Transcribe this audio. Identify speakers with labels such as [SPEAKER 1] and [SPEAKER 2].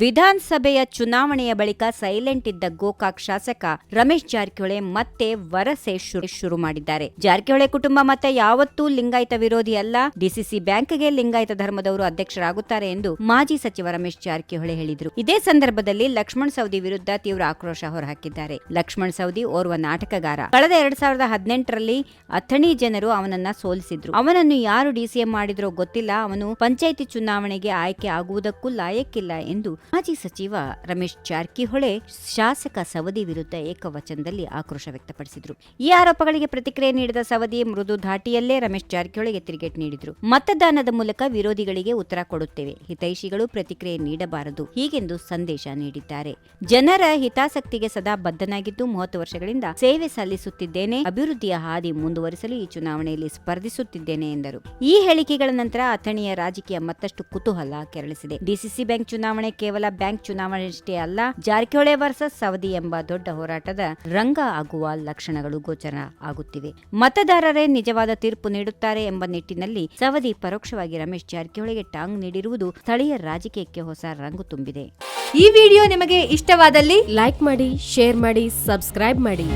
[SPEAKER 1] ವಿಧಾನಸಭೆಯ ಚುನಾವಣೆಯ ಬಳಿಕ ಸೈಲೆಂಟ್ ಇದ್ದ ಗೋಕಾಕ್ ಶಾಸಕ ರಮೇಶ್ ಜಾರಕಿಹೊಳಿ ಮತ್ತೆ ವರಸೆ ಶುರು ಮಾಡಿದ್ದಾರೆ. ಜಾರಕಿಹೊಳಿ ಕುಟುಂಬ ಮತ್ತೆ ಯಾವತ್ತೂ ಲಿಂಗಾಯತ ವಿರೋಧಿ ಅಲ್ಲ. ಡಿಸಿಸಿ ಬ್ಯಾಂಕ್ಗೆ ಲಿಂಗಾಯತ ಧರ್ಮದವರು ಅಧ್ಯಕ್ಷರಾಗುತ್ತಾರೆ ಎಂದು ಮಾಜಿ ಸಚಿವ ರಮೇಶ್ ಜಾರಕಿಹೊಳಿ ಹೇಳಿದರು. ಇದೇ ಸಂದರ್ಭದಲ್ಲಿ ಲಕ್ಷ್ಮಣ್ ಸೌದಿ ವಿರುದ್ಧ ತೀವ್ರ ಆಕ್ರೋಶ ಹೊರಹಾಕಿದ್ದಾರೆ. ಲಕ್ಷ್ಮಣ್ ಸೌದಿ ಓರ್ವ ನಾಟಕಗಾರ. ಕಳೆದ ಎರಡ್ ಸಾವಿರದ ಹದಿನೆಂಟರಲ್ಲಿ ಅಥಣಿ ಜನರು ಅವನನ್ನ ಸೋಲಿಸಿದ್ರು. ಅವನನ್ನು ಯಾರು ಡಿಸಿಎಂ ಮಾಡಿದ್ರೋ ಗೊತ್ತಿಲ್ಲ. ಅವನು ಪಂಚಾಯಿತಿ ಚುನಾವಣೆಗೆ ಆಯ್ಕೆ ಆಗುವುದಕ್ಕೂ ಲಾಯಕ್ಕಿಲ್ಲ ಎಂದು ಮಾಜಿ ಸಚಿವ ರಮೇಶ್ ಜಾರಕಿಹೊಳೆ ಶಾಸಕ ಸವದಿ ವಿರುದ್ಧ ಏಕವಚನದಲ್ಲಿ ಆಕ್ರೋಶ ವ್ಯಕ್ತಪಡಿಸಿದರು. ಈ ಆರೋಪಗಳಿಗೆ ಪ್ರತಿಕ್ರಿಯೆ ನೀಡಿದ ಸವದಿ ಮೃದು ಧಾಟಿಯಲ್ಲೇ ರಮೇಶ್ ಜಾರಕಿಹೊಳಿಗೆ ತಿರುಗೇಟ್ ನೀಡಿದರು. ಮತದಾನದ ಮೂಲಕ ವಿರೋಧಿಗಳಿಗೆ ಉತ್ತರ ಕೊಡುತ್ತೇವೆ. ಹಿತೈಷಿಗಳು ಪ್ರತಿಕ್ರಿಯೆ ನೀಡಬಾರದು. ಹೀಗೆಂದು ಸಂದೇಶ ನೀಡಿದ್ದಾರೆ. ಜನರ ಹಿತಾಸಕ್ತಿಗೆ ಸದಾ ಬದ್ಧನಾಗಿದ್ದು ಮೂವತ್ತು ವರ್ಷಗಳಿಂದ ಸೇವೆ ಸಲ್ಲಿಸುತ್ತಿದ್ದೇನೆ. ಅಭಿವೃದ್ಧಿಯ ಹಾದಿ ಮುಂದುವರಿಸಲು ಈ ಚುನಾವಣೆಯಲ್ಲಿ ಸ್ಪರ್ಧಿಸುತ್ತಿದ್ದೇನೆ ಎಂದರು. ಈ ಹೇಳಿಕೆಗಳ ನಂತರ ಅಥಣಿಯ ರಾಜಕೀಯ ಮತ್ತಷ್ಟು ಕುತೂಹಲ ಕೆರಳಿಸಿದೆ. ಡಿಸಿಸಿ ಬ್ಯಾಂಕ್ ಚುನಾವಣೆ ಕೇವಲ ಬ್ಯಾಂಕ್ ಚುನಾವಣೆಯಷ್ಟೇ ಅಲ್ಲ, ಜಾರಕಿಹೊಳಿ ವರ್ಸಸ್ ಸವದಿ ಎಂಬ ದೊಡ್ಡ ಹೋರಾಟದ ರಂಗ ಆಗುವ ಲಕ್ಷಣಗಳು ಗೋಚರ ಆಗುತ್ತಿವೆ. ಮತದಾರರೇ ನಿಜವಾದ ತೀರ್ಪು ನೀಡುತ್ತಾರೆ ಎಂಬ ನಿಟ್ಟಿನಲ್ಲಿ ಸವದಿ ಪರೋಕ್ಷವಾಗಿ ರಮೇಶ್ ಜಾರಕಿಹೊಳಿಗೆ ಟಾಂಗ್ ನೀಡಿರುವುದು ಸ್ಥಳೀಯ ರಾಜಕೀಯಕ್ಕೆ ಹೊಸ ರಂಗು ತುಂಬಿದೆ.
[SPEAKER 2] ಈ ವಿಡಿಯೋ ನಿಮಗೆ ಇಷ್ಟವಾದಲ್ಲಿ
[SPEAKER 3] ಲೈಕ್ ಮಾಡಿ, ಶೇರ್ ಮಾಡಿ, ಸಬ್ಸ್ಕ್ರೈಬ್ ಮಾಡಿ.